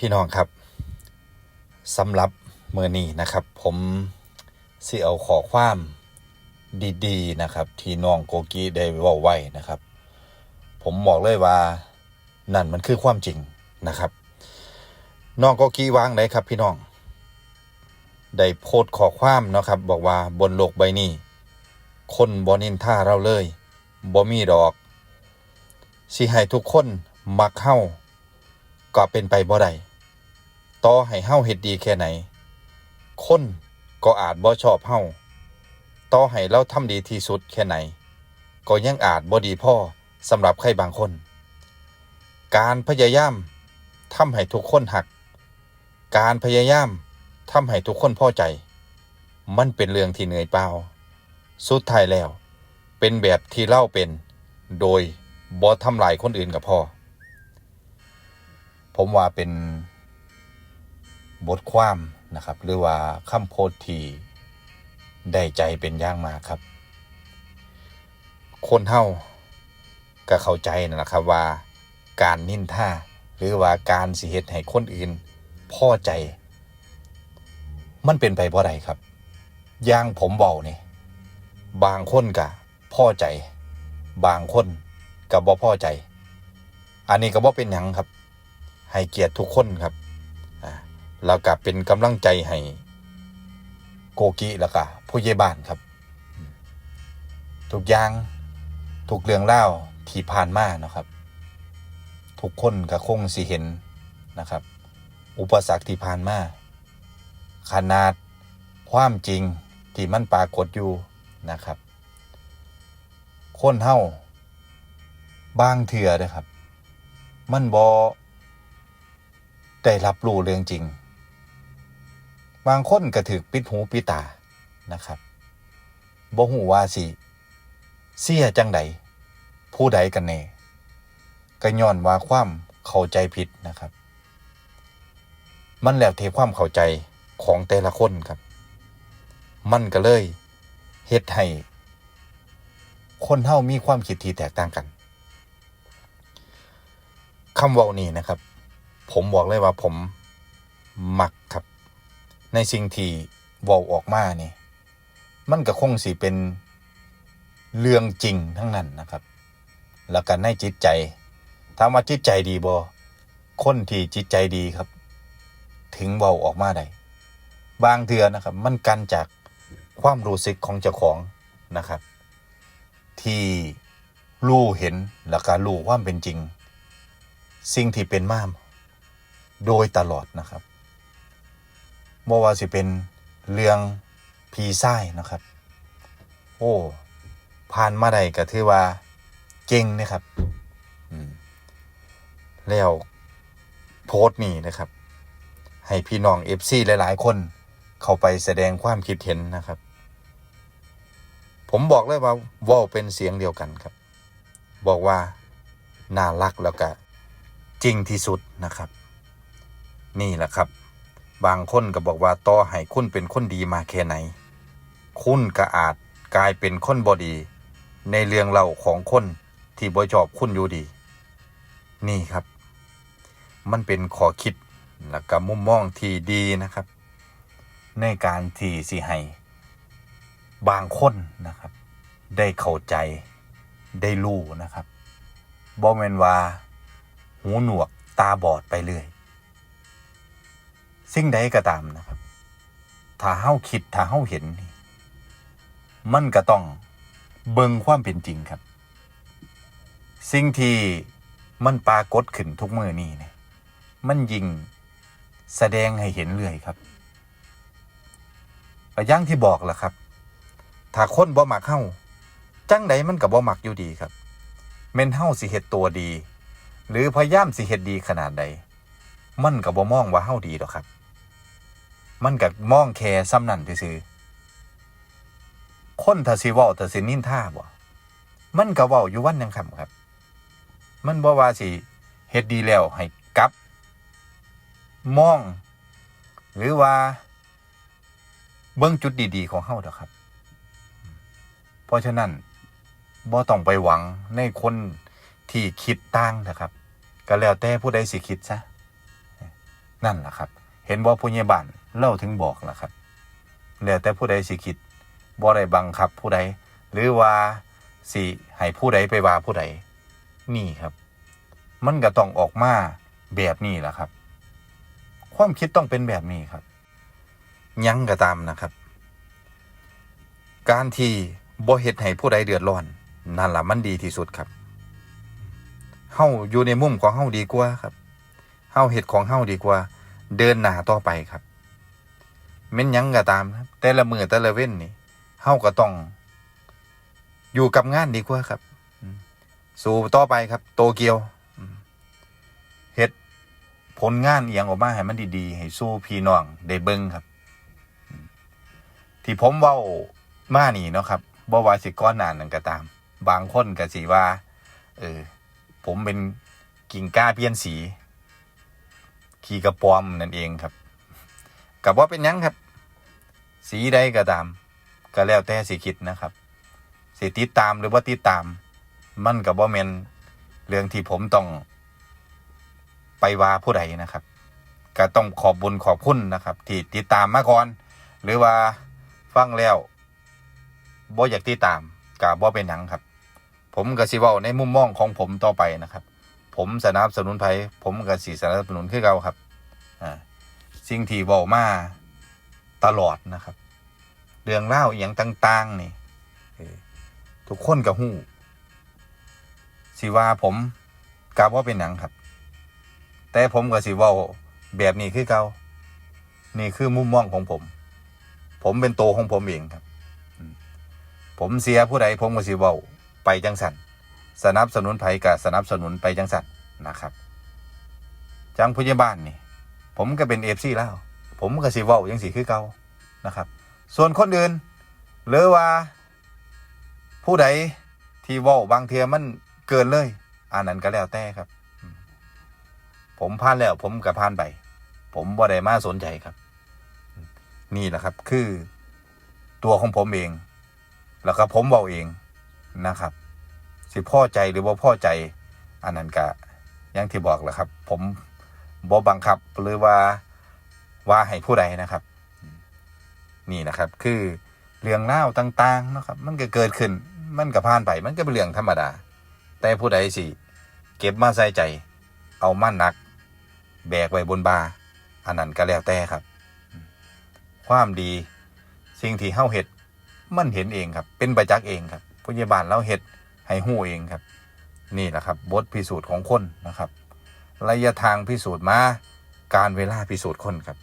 พี่น้องครับสำหรับเมื่อนี้นะครับ ผมสิเอาขอความดีๆนะครับ ที่น้องโกกีได้ว่าไว้นะครับ ผมบอกเลยว่านั่นมันคือความจริงนะครับน้องโกกีวางไหนครับ พี่น้อง ได้โพสขอความนะครับ บอกว่าบนโลกใบนี้ คนบอนินท่าเราเลยบ่มีดอกสิให้ทุกคนมักเฮาก็เป็นไปบ่ได้ ต่อให้เฮาเฮ็ดดีแค่ไหน คนก็อาจบ่ชอบเฮาต่อให้เราทำดีที่สุดแค่ไหน ก็ยังอาจบ่ดีพอสำหรับใครบางคน การพยายามทำให้ทุกคนหัก การพยายามทำให้ทุกคนพอใจ มันเป็นเรื่องที่เหนื่อยเปล่า สุดท้ายแล้ว เป็นแบบที่เล่าเป็น โดยบอทำลายคนอื่นกับพ่อ ผมว่าเป็น บทความนะครับ หรือว่าคำโพสต์ที่ได้ใจเป็นย่างมาครับ คนเฮาก็เข้าใจนะครับว่าการนินท่าหรือว่าการสิเหตุให้คนอื่นพ่อใจ มันเป็นไปเพราะใดครับอย่างผมเบาเนี่ยบางคนก็พ่อใจ บางคนก็บ่พ่อใจ อันนี้ก็บ่เป็นหยังครับ ให้เกียรติทุกคนครับ แล้วก็เป็นกำลังใจให้โกกิแล้วก็ผู้ใหญ่บ้านครับ ทุกอย่างทุกเรื่องเล่าที่ผ่านมาเนาะครับ ทุกคนก็คงสิเห็นนะครับ อุปสรรคที่ผ่านมาขนาดความจริงที่มันปรากฏอยู่นะครับคนเฮาบางเถื่อนะครับ มันบอได้รับรู้เรื่องจริง บางคนก็ถือปิดหูปิดตานะครับบ่หูว่าสิเสียจังใดผู้ใดกันแน่ก็ย้อนว่าความเข้าใจผิดนะครับ มันแล้วเทความเข้าใจของแต่ละคนครับ มันก็เลยเฮ็ดให้คนเฮามีความคิดที่แตกต่างกันคำว้านี้นะครับ ผมบอกเลยว่าผม มักครับ ในสิ่งที่ว้าออกมานี่ มันก็คงสิเป็นเรื่องจริงทั้งนั้นนะครับ แล้วก็ในจิตใจถามว่าจิตใจดีบ่คนที่จิตใจดีครับ ถึงเว้าออกมาได้บางเทื่อนะครับ มันกันจากความรู้สึกของเจ้าของนะครับ ที่รู้เห็นแล้วก็รู้ควาเป็นจริง สิ่งที่เป็นมาโดยตลอดนะครับ บ่ว่าสิเป็นเรื่องพีไส้นะครับ โอ้ผ่านมาได้ก็ถือว่าเก่งนะครับแล้วโพสต์นี่นะครับ ให้พี่น้องเอฟซีหลาย ๆ คนเข้าไปแสดงความคิดเห็นนะครับ ผมบอกเลยว่าว่าเป็นเสียงเดียวกันครับ บอกว่าน่ารักแล้วก็จริงที่สุดนะครับ นี่แหละครับ บางคนก็บอกว่าต่อให้คุณเป็นคนดีมาแค่ไหน คุณก็อาจกลายเป็นคนบอดี ในเรื่องเล่าของคนที่บ่ชอบคุณอยู่ดี นี่ครับ มันเป็นขอคิดและก็มุมมองที่ดีนะครับ ในการที่สิให้บางคนนะครับ ได้เข้าใจได้รู้นะครับบ่แม่นว่า หูหนวกตาบอดไปเรื่อย สิ่งใดก็ตามนะครับ ถ้าเฮาคิดถ้าเฮาเห็นนี่มันก็ต้องเบิ่งความเป็นจริงครับ สิ่งที่มันปรากฏขึ้นทุกมือนี่เนี่ยมันยิงแสดงให้เห็นเรื่อยครับอย่างที่บอกแหละครับ ถ้าคนบ่มักเฮาจังใดมันก็บ่มักอยู่ดีครับแม่นเฮาสิเฮ็ดตัวดี หรือพยายามสิเฮ็ดดีขนาดใดมันก็บบ่มองว่าเฮาดีดอกครับ มันก็มองแค่ซ้ำนั่นซื่อคนถ้าสิเว้าถ้าสินินท่าบ่มันก็เว้าอยู่วันยังคำครับ มันบ่ว่าสิเฮ็ดดีแล้วให้กลับมอง หรือว่า เบิ่งจุดดี ๆ ของเฮาดอกครับ เพราะฉะนั้นบ่ต้องไปหวังในคนที่คิดต่างนะครับ ก็แล้วแต่ผู้ใดสิคิดซะนั่นแหละครับ เห็นบ่ผู้ใหญ่บ้านเล่าถึงบอกล่ะครับแล้วแต่ผู้ใดสิคิดบ่ได้บังคับผู้ใด หรือว่าสิให้ผู้ใดไปว่าผู้ใด นี่ครับ มันก็ต้องออกมาแบบนี้แหละครับ ความคิดต้องเป็นแบบนี้ครับ ยังก็ตามนะครับ การที่บ่เฮ็ดให้ผู้ใดเดือดร้อนนั่นล่ะมันดีที่สุดครับเฮาอยู่ในมุมของเฮาดีกว่าครับเฮาเฮ็ดของเฮาดีกว่า เดินหน้าต่อไปครับแม่นยังก็ตามครับแต่ละมือแต่ละเว้นนี่เฮาก็ต้อง อยู่กับงานดีกว่าครับสู้ต่อไปครับ โตเกียวเฮ็ดผลงานเอียงออกมาให้มันดีๆ ให้สู้พี่น้องได้เบิ่งครับ ที่ผมเว้ามานี่เนาะครับบ่ว่าสิก้อนหนานนั่นก็ตาม บางคนก็สิว่า เออ ผมเป็นกิ่งก้าเปลี่ยนสี ขี่กระปอมนั่นเองครับกับว่าเป็นยังครับ สีใดก็ตาม ก็แล้วแต่สิคิดนะครับสิติดตามหรือว่าติดตาม มันกับว่าเมนเรื่องที่ผมต้อง ไปว่าผู้ใดนะครับ ก็ต้องขอบบุญขอบคุณนะครับ ที่ติดตามมาก่อน หรือว่าฟังแล้วบ่อยากติดตามกับบ่เป็นหยังครับ ผมก็สิว้าในมุมมองของผมต่อไปนะครับ ผมสนับสนุนไผผมก็สิสนับสนุนคือเก่าครับอ่าสิ่งที่เว้ามาตลอดนะครับ เรื่องเล่าอย่างต่าง ๆ นี่ทุกคนก็ฮู้สิว่าผมกาว่าเป็นหยังครับ แต่ผมก็สิว้าแบบนี้คือเกานี่คือมุมมองของผม ผมเป็นโตของผมเองครับ ผมเสียผู้ใดผมก็สิว้าไปจังสัน สนับสนุนไผก็สนับสนุนไปจังสันนะครับ จังพยาบาลนี่ ผมก็เป็นเอฟซีแล้ว ผมก็สิเว้ายังสิคือเก่านะครับ ส่วนคนอื่นหรือว่า ผู้ใดที่เว้าบางเทียมันเกินเลยอันนั้นก็แล้วแต่ครับ ผมผ่านแล้ว ผมก็ผ่านไป ผมบ่ได้มาสนใจครับ นี่แหละครับคือตัวของผมเอง แล้วก็ผมเว้าเองนะครับ สิพ่อใจหรือว่าพ่อใจ อันนั้นก็อยังที่บอกแหละครับ ผมบ่บังคับหรือว่าว่าให้ผู้ใดนะครับ นี่นะครับ คือเรื่องเล่าต่างๆนะครับ มันก็เกิดขึ้น มันก็ผ่านไป มันก็เป็นเรื่องธรรมดา แต่ผู้ใดสิ เก็บมาใส่ใจ เอามันหนัก แบกไว้บนบาอันนั้นก็แล้วแต่ครับ ความดีสิ่งที่เฮาเฮ็ดมันเห็นเองครับ เป็นประจักษ์เองครับพยาบาลเราเฮ็ด ให้หู้เองครับ นี่แหละครับบทพิสูจน์ของคนนะครับ ระยะทางพิสูจน์มาการเวลาพิสูจน์คนครับ